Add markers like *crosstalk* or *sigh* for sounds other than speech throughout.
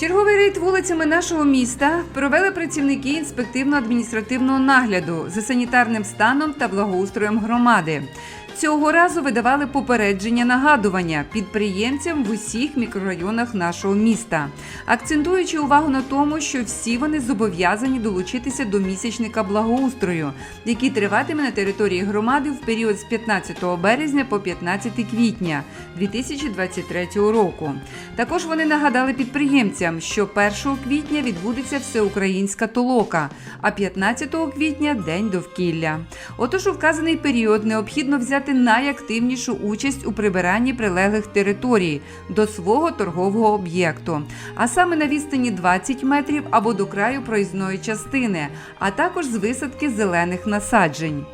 Черговий рейд вулицями нашого міста провели працівники інспективно-адміністративного нагляду за санітарним станом та благоустроєм громади. Цього разу видавали попередження нагадування підприємцям в усіх мікрорайонах нашого міста, акцентуючи увагу на тому, що всі вони зобов'язані долучитися до місячника благоустрою, який триватиме на території громади в період з 15 березня по 15 квітня 2023 року. Також вони нагадали підприємцям, що 1 квітня відбудеться всеукраїнська толока, а 15 квітня день довкілля. Отож, у вказаний період необхідно взяти найактивнішу участь у прибиранні прилеглих територій до свого торгового об'єкту, а саме на відстані 20 метрів або до краю проїзної частини, а також з висадки зелених насаджень.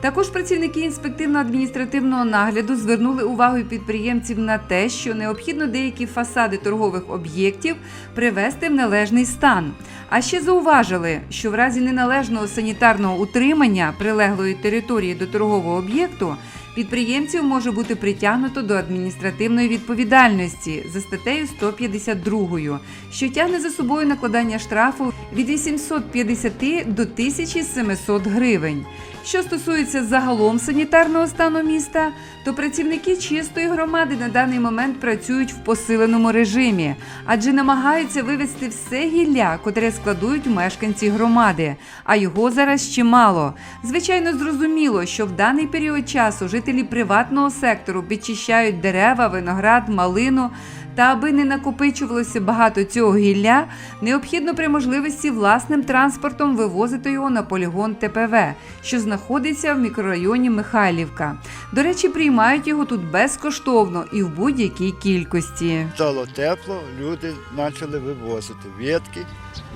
Також працівники інспективно-адміністративного нагляду звернули увагу підприємців на те, що необхідно деякі фасади торгових об'єктів привести в належний стан. А ще зауважили, що в разі неналежного санітарного утримання прилеглої території до торгового об'єкту підприємців може бути притягнуто до адміністративної відповідальності за статтею 152, що тягне за собою накладання штрафу від 850 до 1700 гривень. Що стосується загалом санітарного стану міста, то працівники чистої громади на даний момент працюють в посиленому режимі, адже намагаються вивезти все гілля, котре складують мешканці громади, а його зараз чимало. Звичайно, зрозуміло, що в даний період часу жителі приватного сектору підчищають дерева, виноград, малину. Та аби не накопичувалося багато цього гілля, необхідно при можливості власним транспортом вивозити його на полігон ТПВ, що знаходиться в мікрорайоні Михайлівка. До речі, приймають його тут безкоштовно і в будь-якій кількості. Стало тепло, люди почали вивозити ветки,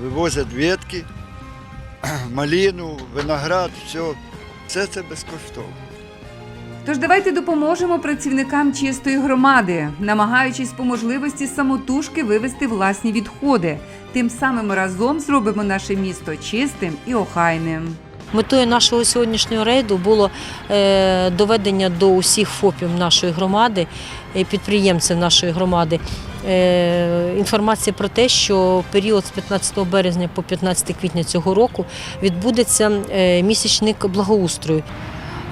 вивозять ветки, *clears throat* малину, виноград, все. Все це безкоштовно. Тож давайте допоможемо працівникам чистої громади, намагаючись по можливості самотужки вивести власні відходи. Тим самим разом зробимо наше місто чистим і охайним. Метою нашого сьогоднішнього рейду було е, доведення до усіх ФОПів нашої громади, підприємців нашої громади. е, Інформація про те, що період з 15 березня по 15 квітня цього року відбудеться е, місячник благоустрою.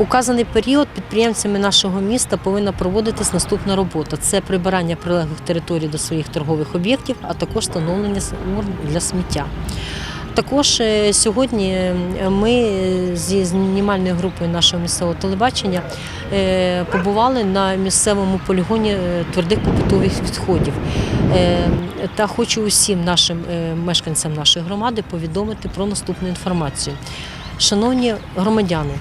Указаний період підприємцями нашого міста повинна проводитись наступна робота: це прибирання прилеглих територій до своїх торгових об'єктів, а також встановлення урн для сміття. Також е, сьогодні е, ми е, зі знімальною групою нашого місцевого телебачення побували на місцевому полігоні твердих побутових відходів. Та хочу усім нашим мешканцям нашої громади повідомити про наступну інформацію. Шановні громадяни,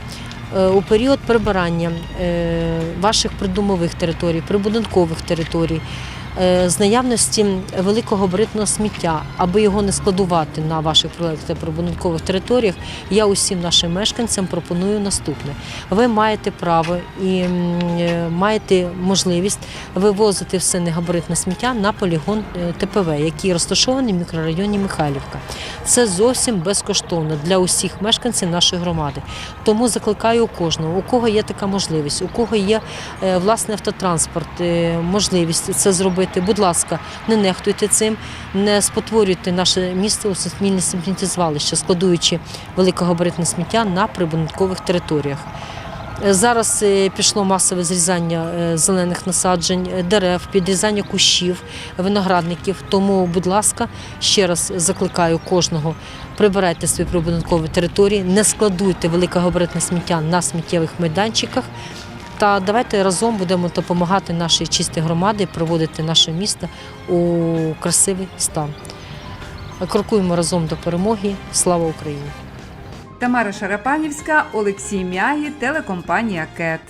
у період прибирання е, ваших придомових територій, прибудинкових територій, е, з наявності великогабаритного сміття, аби його не складувати на ваших та прибудинкових територіях, я усім нашим мешканцям пропоную наступне: ви маєте право і е, маєте можливість вивозити все негабаритне сміття на полігон е, ТПВ, який розташований в мікрорайоні Михайлівка. Це зовсім безкоштовно для усіх мешканців нашої громади. Тому закликаю кожного, у кого є така можливість, у кого є е, власний автотранспорт, е, можливість це зробити. Будь ласка, не нехтуйте цим, не спотворюйте наше місто у суспільне сміттєзвалище, складуючи великогабаритне сміття на прибудинкових територіях. Е, Зараз е, пішло масове зрізання е, зелених насаджень, дерев, підрізання кущів, виноградників. Тому, будь ласка, ще раз закликаю кожного. Прибирайте свої прибудинкові території, не складуйте великогабаритне сміття на сміттєвих майданчиках. Та давайте разом будемо допомагати нашій чистій громаді приводити наше місто у красивий стан. Крокуємо разом до перемоги. Слава Україні! Тамара Шарапанівська, Олексій Мягі, телекомпанія КЕТ.